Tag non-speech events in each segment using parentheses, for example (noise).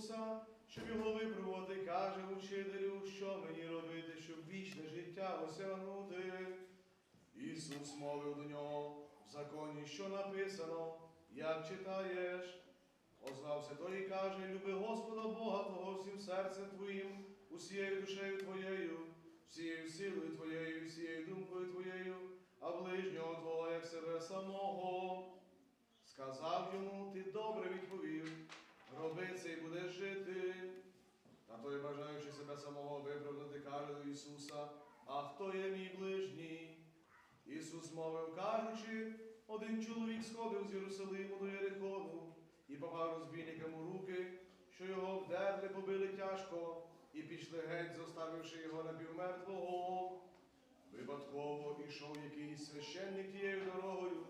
Ісуса, щоб його випробувати, каже учителю, що мені робити, щоб вічне життя осягнути. Ісус мовив до нього в законі, що написано, як читаєш. Озвався той і каже, люби Господа Бога Твого всім серцем Твоїм, усією душею Твоєю, всією силою Твоєю, всією думкою Твоєю, а ближнього Твого, як себе самого. Сказав йому, ти добре відповів, роби це і будеш жити. А той, бажаючи себе самого виправдати, каже до Ісуса, а хто є мій ближній? Ісус мовив, кажучи, один чоловік сходив з Єрусалиму до Єрихону і попав розбійникам у руки, що його вдерли, побили тяжко, і пішли геть, зоставивши його напівмертвого. Випадково ішов якийсь священник тією дорогою,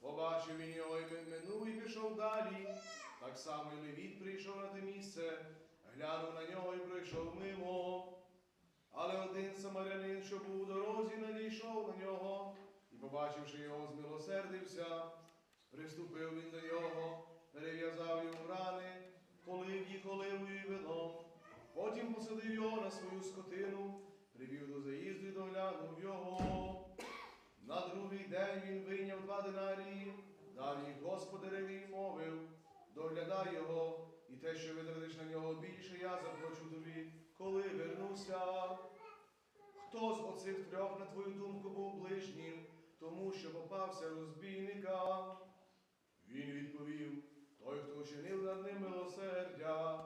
побачив він його і минув і пішов далі. Так само і Левіт прийшов на те місце, глянув на нього і пройшов мимо. Але один самарянин, що був у дорозі, надійшов на нього, і, побачивши його, змилосердився, приступив він до нього, перев'язав йому рани, полив їх оливою і вином. Потім посадив його на свою скотину, привів до заїзду і доглянув його. На другий день він вийняв два динарії, дав їх господареві і мовив, доглядай його, і те, що витратиш на нього більше, я заплачу тобі, коли вернуся. Хто з оцих трьох, на твою думку, був ближнім, тому що попався розбійника? Він відповів, той, хто чинив над ним милосердя.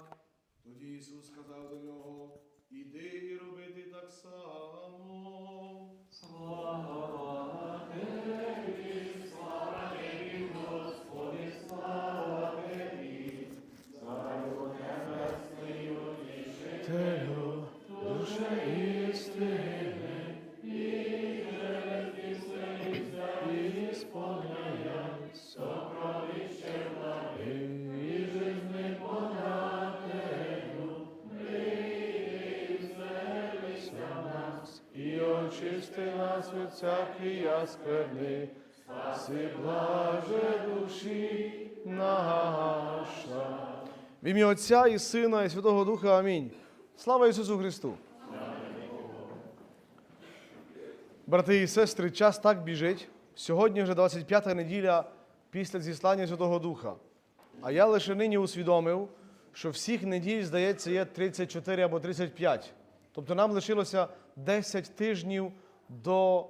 Тоді Ісус сказав до нього, іди і роби ти так само. Слава очисти нас від всякої скверни, спаси блаже душі наша. В ім'я Отця і Сина, і Святого Духа. Амінь. Слава Ісусу Христу! Брати і сестри, час так біжить. Сьогодні вже 25-та неділя після зіслання Святого Духа. А я лише нині усвідомив, що всіх неділь, здається, є 34 або 35. Тобто нам лишилося 10 тижнів до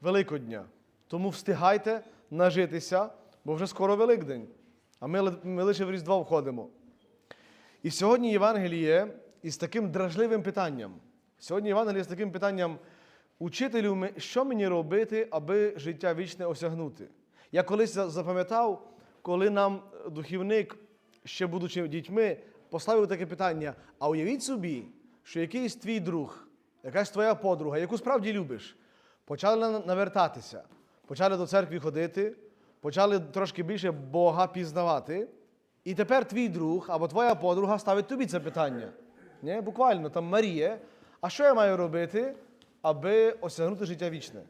Великодня. Тому встигайте нажитися, бо вже скоро Великдень. А ми, ми лише в Різдво входимо. І сьогодні Євангеліє із таким дражливим питанням. Сьогодні Євангеліє з таким питанням: учителю, що мені робити, аби життя вічне осягнути? Я колись запам'ятав, коли нам духівник, ще будучи дітьми, поставив таке питання: а уявіть собі, що якийсь твій друг, якась твоя подруга, яку справді любиш, почали навертатися, почали до церкви ходити, почали трошки більше Бога пізнавати. І тепер твій друг або твоя подруга ставить тобі це питання. Ні? Буквально там Марія. А що я маю робити, аби осягнути життя вічне?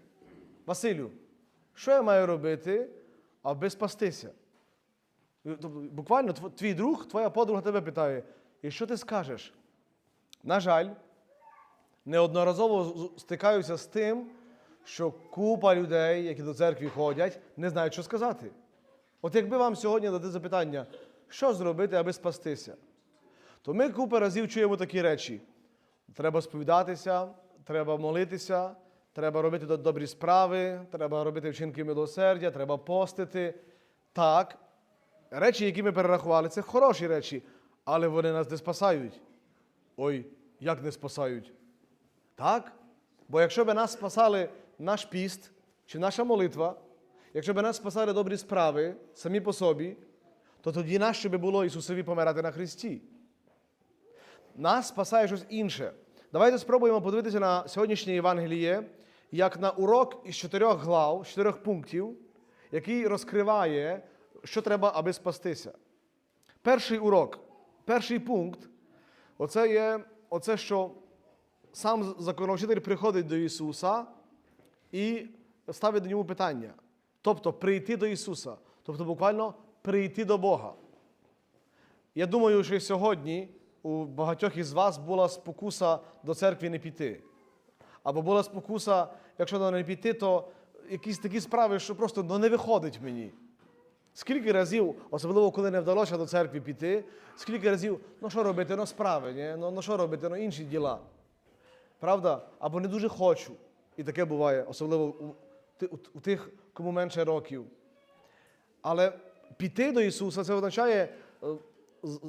Василю, що я маю робити, аби спастися? Тобто, Буквально твій друг, твоя подруга тебе питає, і що ти скажеш? На жаль, неодноразово стикаюся з тим, що купа людей, які до церкви ходять, не знають, що сказати. От якби вам сьогодні дати запитання, що зробити, аби спастися, то ми купа разів чуємо такі речі. Треба сповідатися, треба молитися, треба робити добрі справи, треба робити вчинки милосердя, треба постити. Так, речі, які ми перерахували, це хороші речі, але вони нас не спасають. Ой, як не спасають? Так? Бо якщо б нас спасали наш піст чи наша молитва, якщо б нас спасали добрі справи самі по собі, то тоді нащо би було Ісусові помирати на Христі? Нас спасає щось інше. Давайте спробуємо подивитися на сьогоднішнє Євангеліє як на урок із чотирьох глав, з чотирьох пунктів, який розкриває, що треба, аби спастися. Перший урок, перший пункт оце є оце, що сам законовчитель приходить до Ісуса і ставить до нього питання. Тобто прийти до Ісуса, тобто буквально прийти до Бога. Я думаю, що сьогодні у багатьох із вас була спокуса до церкви не піти. Або була спокуса, якщо не піти, то якісь такі справи, що просто ну, не виходить мені. Скільки разів, особливо коли не вдалося до церкви піти, скільки разів, ну що робити, ну справи, ні? Ну, ну що робити, ну інші діла. Правда? Або не дуже хочу. І таке буває, особливо у, у, у тих, кому менше років. Але піти до Ісуса це означає е,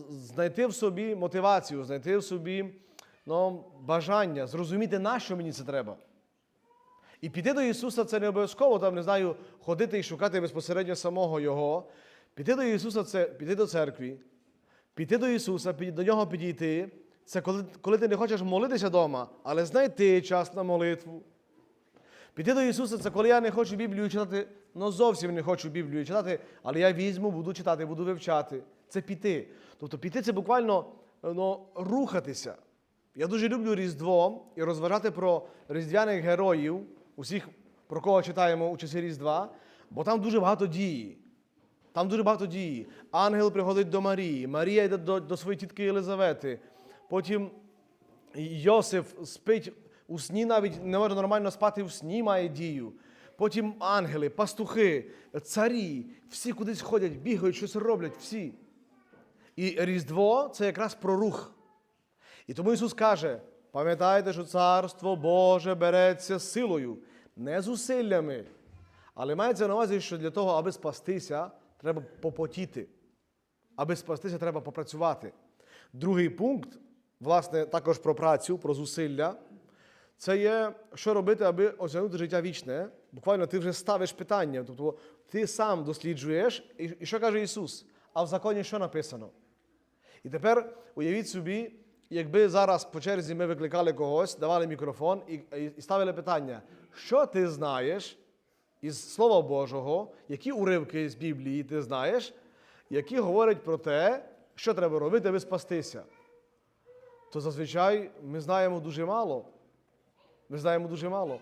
знайти в собі мотивацію, знайти в собі ну, бажання, зрозуміти, на що мені це треба. І піти до Ісуса це не обов'язково, там, не знаю, ходити і шукати безпосередньо самого Його. Піти до Ісуса це піти до церкви, піти до Ісуса, до Нього підійти. Це коли, коли ти не хочеш молитися вдома, але знайти час на молитву. Піти до Ісуса це коли я не хочу Біблію читати, ну зовсім не хочу Біблію читати, але я візьму, буду читати, буду вивчати. Це піти. Тобто піти це буквально ну, рухатися. Я дуже люблю Різдво і розважати про різдвяних героїв, усіх, про кого читаємо у часи Різдва, бо там дуже багато дії. Там дуже багато дії. Ангел приходить до Марії, Марія йде до, до своєї тітки Єлизавети. Потім Йосиф спить у сні, навіть не може нормально спати в сні, має дію. Потім ангели, пастухи, царі, всі кудись ходять, бігають, щось роблять, всі. І Різдво це якраз про рух. І тому Ісус каже: пам'ятайте, що Царство Боже береться силою, не зусиллями. Але мається на увазі, що для того, аби спастися, треба попотіти. Аби спастися, треба попрацювати. Другий пункт, власне, також про працю, про зусилля. Це є, що робити, аби осягнути життя вічне. Буквально ти вже ставиш питання. Тобто ти сам досліджуєш, і, що каже Ісус? А в законі що написано? І тепер уявіть собі, якби зараз по черзі ми викликали когось, давали мікрофон і, і ставили питання, що ти знаєш із Слова Божого, які уривки з Біблії ти знаєш, які говорять про те, що треба робити, аби спастися. То зазвичай ми знаємо дуже мало. Ми знаємо дуже мало.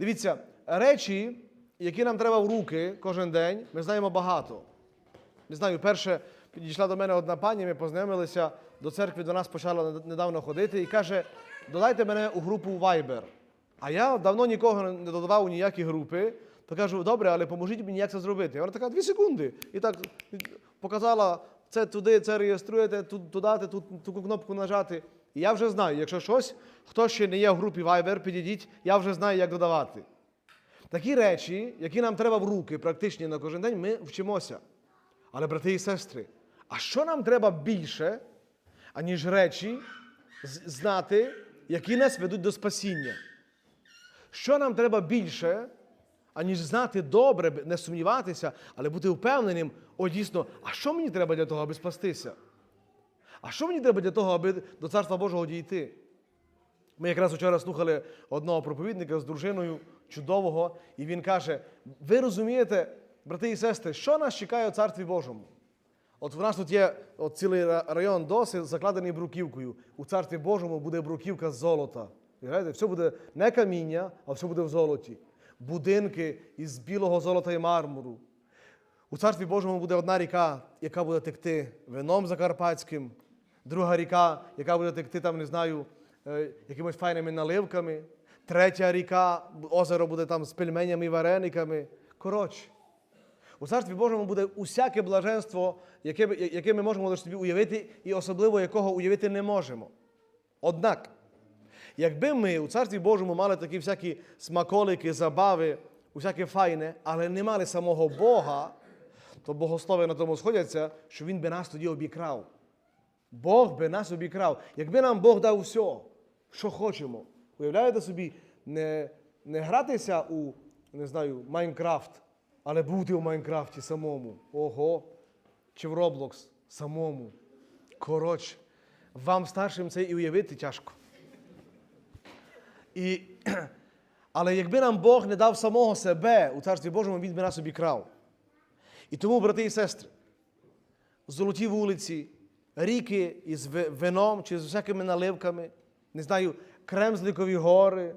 Дивіться, речі, які нам треба в руки кожен день, ми знаємо багато. Не знаю, перше підійшла до мене одна пані, ми познайомилися, до церкви до нас почала недавно ходити і каже: додайте мене у групу Viber. А я давно нікого не додавав у ніякі групи, то кажу, добре, але поможіть мені, як це зробити. Вона така, дві секунди. І так показала, це туди, це реєструєте, тут додати, тут ту кнопку нажати. І я вже знаю, якщо щось, хто ще не є в групі Viber, підійдіть, я вже знаю, як додавати. Такі речі, які нам треба в руки, практичні на кожен день, ми вчимося. Але, брати і сестри, а що нам треба більше, аніж речі знати, які нас ведуть до спасіння? Що нам треба більше, аніж знати добре, не сумніватися, але бути впевненим, о дійсно, а що мені треба для того, аби спастися? А що мені треба для того, аби до Царства Божого дійти? Ми якраз вчора слухали одного проповідника з дружиною чудового, і він каже: ви розумієте, брати і сестри, що нас чекає у Царстві Божому? От в нас тут є от цілий район досі закладений бруківкою. У Царстві Божому буде бруківка з золота. Все буде не каміння, а все буде в золоті. Будинки із білого золота і мармуру. У Царстві Божому буде одна ріка, яка буде текти вином закарпатським, друга ріка, яка буде текти там, не знаю, е, якимось файними наливками. Третя ріка, озеро буде там з пельменями і варениками. Коротше, у Царстві Божому буде усяке блаженство, яке, яке ми можемо собі уявити, і особливо якого уявити не можемо. Однак, якби ми у Царстві Божому мали такі всякі смаколики, забави, усяке файне, але не мали самого Бога, то богослови на тому сходяться, що Він би нас тоді обікрав. Бог би нас обікрав. Якби нам Бог дав все, що хочемо. Уявляєте собі, не, не гратися у, не знаю, Майнкрафт, але бути у Майнкрафті самому. Ого. Чи в Roblox самому. Коротше, вам старшим це і уявити тяжко. І, (clears throat) але якби нам Бог не дав самого себе у Царстві Божому, Він би нас обікрав. І тому, брати і сестри, золоті вулиці, ріки із вином чи з всякими наливками, не знаю, кремзликові гори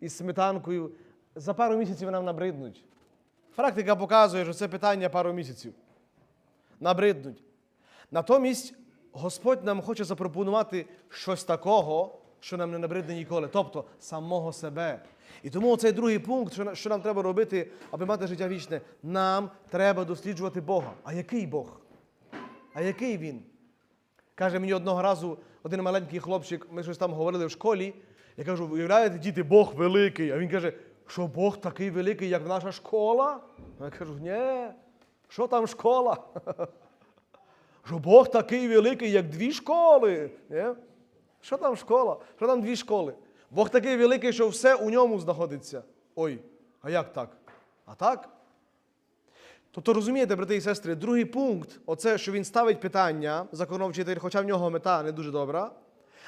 із сметанкою, за пару місяців нам набриднуть. Практика показує, що це питання пару місяців. Набриднуть. Натомість Господь нам хоче запропонувати щось такого, що нам не набридне ніколи, тобто самого себе. І тому цей другий пункт, що нам треба робити, аби мати життя вічне, нам треба досліджувати Бога. А який Бог? А який він? Каже мені одного разу один маленький хлопчик, ми щось там говорили в школі. Я кажу, уявляєте, діти, Бог великий. А він каже, що Бог такий великий, як наша школа? Я кажу, ні, що там школа? (laughs) Що Бог такий великий, як дві школи. Ні? Що там школа? Що там дві школи? Бог такий великий, що все у ньому знаходиться. Ой, а як так? А так? Тобто розумієте, брати і сестри, другий пункт, оце, що він ставить питання, законовчитель, хоча в нього мета не дуже добра.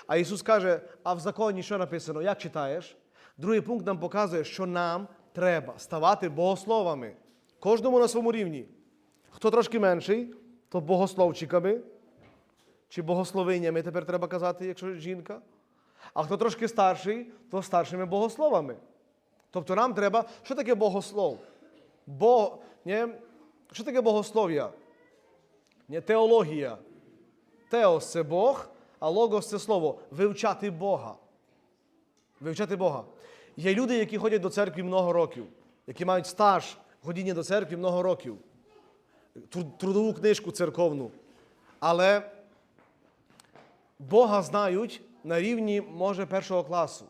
А Ісус каже: а в законі що написано? Як читаєш? Другий пункт нам показує, що нам треба ставати богословами. Кожному на своєму рівні. Хто трошки менший, то богословчиками чи богословинями тепер треба казати, якщо жінка. А хто трошки старший, то старшими богословами. Тобто нам треба, що таке богослов? Бо, ні, що таке богослов'я? Ні, теологія. Теос це Бог, а логос це слово. Вивчати Бога. Вивчати Бога. Є люди, які ходять до церкви много років, які мають стаж ходіння до церкви много років, трудову книжку церковну. Але Бога знають на рівні, може, першого класу.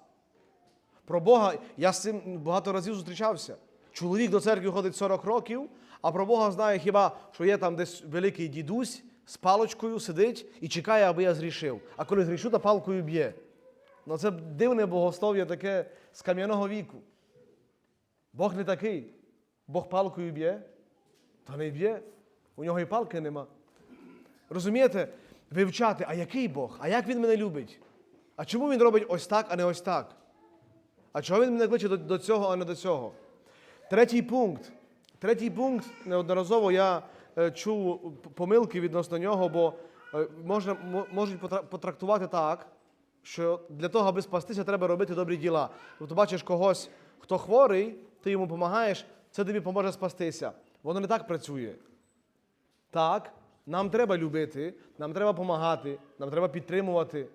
Про Бога я з цим багато разів зустрічався. Чоловік до церкви ходить 40 років, а про Бога знає хіба, що є там десь великий дідусь з палочкою сидить і чекає, аби я зрішив. А коли зрішу, то палкою б'є. Ну це дивне богослов'я таке з кам'яного віку. Бог не такий. Бог палкою б'є, та не б'є. У нього і палки нема. Розумієте? Вивчати, а який Бог? А як він мене любить? А чому він робить ось так, а не ось так? А чого він мене кличе до, до цього, а не до цього? Третій пункт. Третій пункт неодноразово я е, чув помилки відносно нього, бо е, можна, мо- можуть потрактувати так, що для того, аби спастися, треба робити добрі діла. Тобто бачиш когось, хто хворий, ти йому допомагаєш, це тобі поможе спастися. Воно не так працює. Так, нам треба любити, нам треба допомагати, нам треба підтримувати.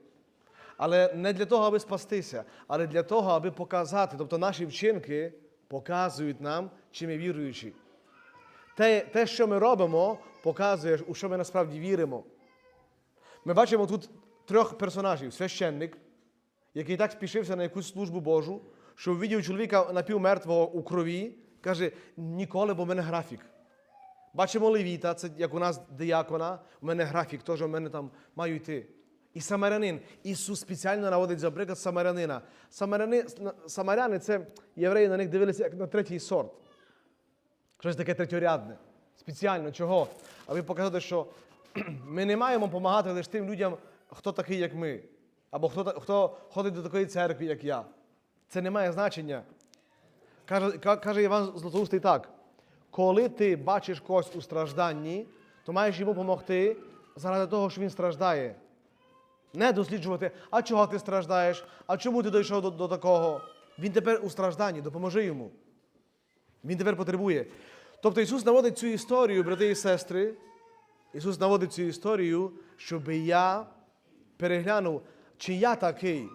Але не для того, аби спастися, але для того, аби показати. Тобто наші вчинки показують нам, чи ми віруючі. Те, те, що ми робимо, показує, у що ми насправді віримо. Ми бачимо тут трьох персонажів: священник, який так спішився на якусь службу Божу, що ввідів чоловіка напівмертвого у крові, каже: ніколи, бо в мене графік. Бачимо левіта, це як у нас диякона, у мене графік, теж у мене там маю йти. І самарянин. Ісус спеціально наводить за приклад самарянина. Самаряни, самаряни це євреї на них дивилися як на третій сорт. Щось таке третьорядне. Спеціально чого? Аби показати, що (clears throat) ми не маємо допомагати лише тим людям, хто такий, як ми, або хто, хто ходить до такої церкви, як я. Це не має значення. Каже, каже Іван Златоустий так: коли ти бачиш когось у стражданні, то маєш йому допомогти заради того, що він страждає. Не досліджувати, а чого ти страждаєш, а чому ти дійшов до, до такого. Він тепер у стражданні, допоможи йому. Він тепер потребує. Тобто Ісус наводить цю історію, брати і сестри. Ісус наводить цю історію, щоб я переглянув, чи я такий,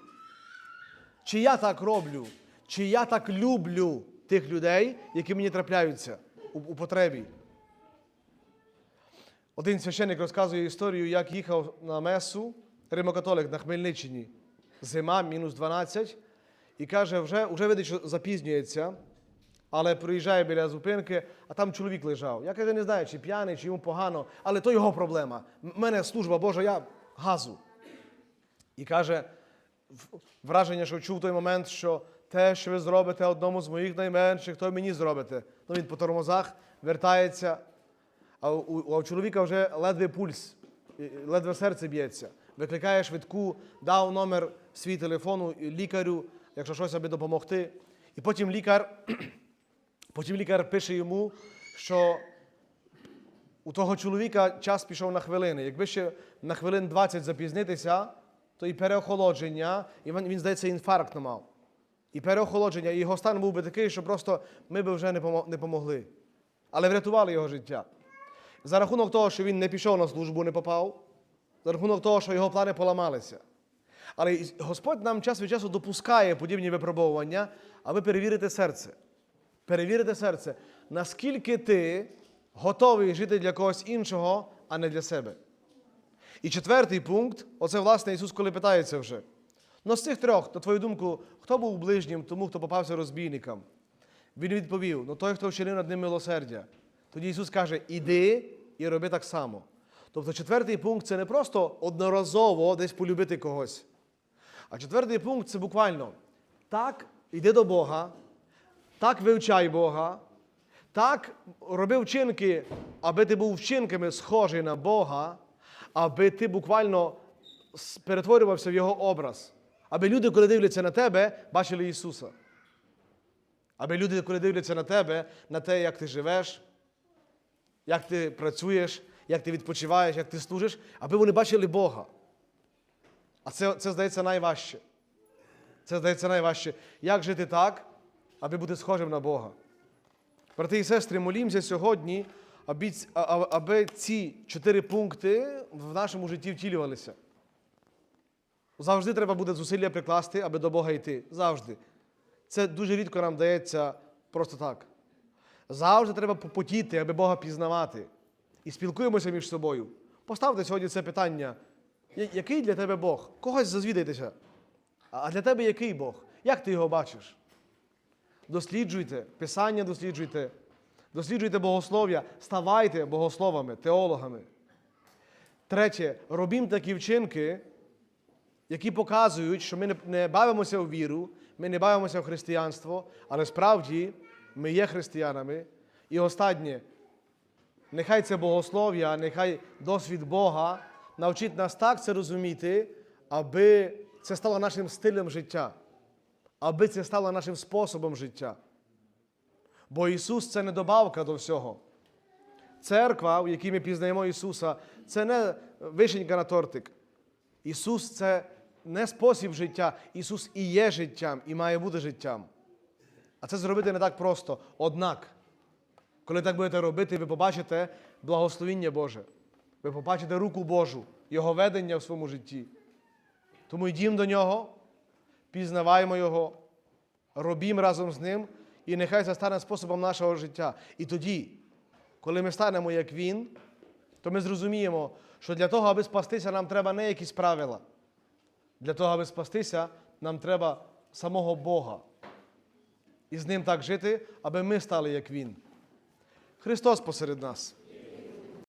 чи я так роблю, чи я так люблю тих людей, які мені трапляються у, потребі. Один священник розказує історію, як їхав на месу римокатолик на Хмельниччині. Зима, мінус 12, і каже, вже, вже видить, що запізнюється, але проїжджає біля зупинки, а там чоловік лежав. Я каже, не знаю, чи п'яний, чи йому погано, але то його проблема. У мене служба Божа, я газу. І каже, враження, що чув той момент, що те, що ви зробите одному з моїх найменших, то мені зробите. Ну він по тормозах вертається, а у, а у чоловіка вже ледве пульс, ледве серце б'ється. Викликає швидку, дав номер свій телефону лікарю, якщо щось аби допомогти. І потім лікар, (clears throat) потім лікар пише йому, що у того чоловіка час пішов на хвилини. Якби ще на хвилин 20 запізнитися, то і переохолодження, і він, він здається, інфаркт мав. І переохолодження, і його стан був би такий, що просто ми би вже не помо- помогли. Але врятували його життя. за рахунок того, що він не пішов на службу, не попав, за рахунок того, що його плани поламалися. Але Господь нам час від часу допускає подібні випробовування, аби перевірити серце. Перевірити серце, наскільки ти готовий жити для когось іншого, а не для себе. І четвертий пункт оце, власне, Ісус, коли питається вже. Ну, з цих трьох, на твою думку, хто був ближнім тому, хто попався розбійникам? Він відповів: ну той, хто вчинив над ним милосердя. Тоді Ісус каже: іди і роби так само. Тобто, четвертий пункт це не просто одноразово десь полюбити когось. А четвертий пункт це буквально так йди до Бога, так вивчай Бога, так роби вчинки, аби ти був вчинками схожий на Бога, аби ти буквально перетворювався в Його образ. Аби люди, коли дивляться на тебе, бачили Ісуса. Аби люди, коли дивляться на тебе, на те, як ти живеш, як ти працюєш, як ти відпочиваєш, як ти служиш, аби вони бачили Бога. А це, це здається найважче. Це здається найважче. Як жити так, аби бути схожим на Бога? Брати і сестри, молімося сьогодні, аби, ці чотири пункти в нашому житті втілювалися. Завжди треба буде зусилля прикласти, аби до Бога йти. Завжди. Це дуже рідко нам дається просто так. Завжди треба попотіти, аби Бога пізнавати. І спілкуємося між собою. Поставте сьогодні це питання. Який для тебе Бог? Когось зазвідайтеся. А для тебе який Бог? Як ти його бачиш? Досліджуйте, Писання досліджуйте, досліджуйте богослов'я, ставайте богословами, теологами. Третє, робім такі вчинки, які показують, що ми не- бавимося в віру, ми не бавимося в християнство, але справді ми є християнами. І останнє, нехай це богослов'я, нехай досвід Бога навчить нас так це розуміти, аби це стало нашим стилем життя, аби це стало нашим способом життя. Бо Ісус це не добавка до всього. Церква, в якій ми пізнаємо Ісуса, це не вишенька на тортик. Ісус це не спосіб життя, Ісус і є життям, і має бути життям. А це зробити не так просто. Однак, коли так будете робити, ви побачите благословіння Боже. Ви побачите руку Божу, Його ведення в своєму житті. Тому йдімо до Нього, пізнаваємо Його, робімо разом з Ним, і нехай це стане способом нашого життя. І тоді, коли ми станемо як Він, то ми зрозуміємо, що для того, аби спастися, нам треба не якісь правила. Для того, аби спастися, нам треба самого Бога. І з ним так жити, аби ми стали як Він. Христос посеред нас.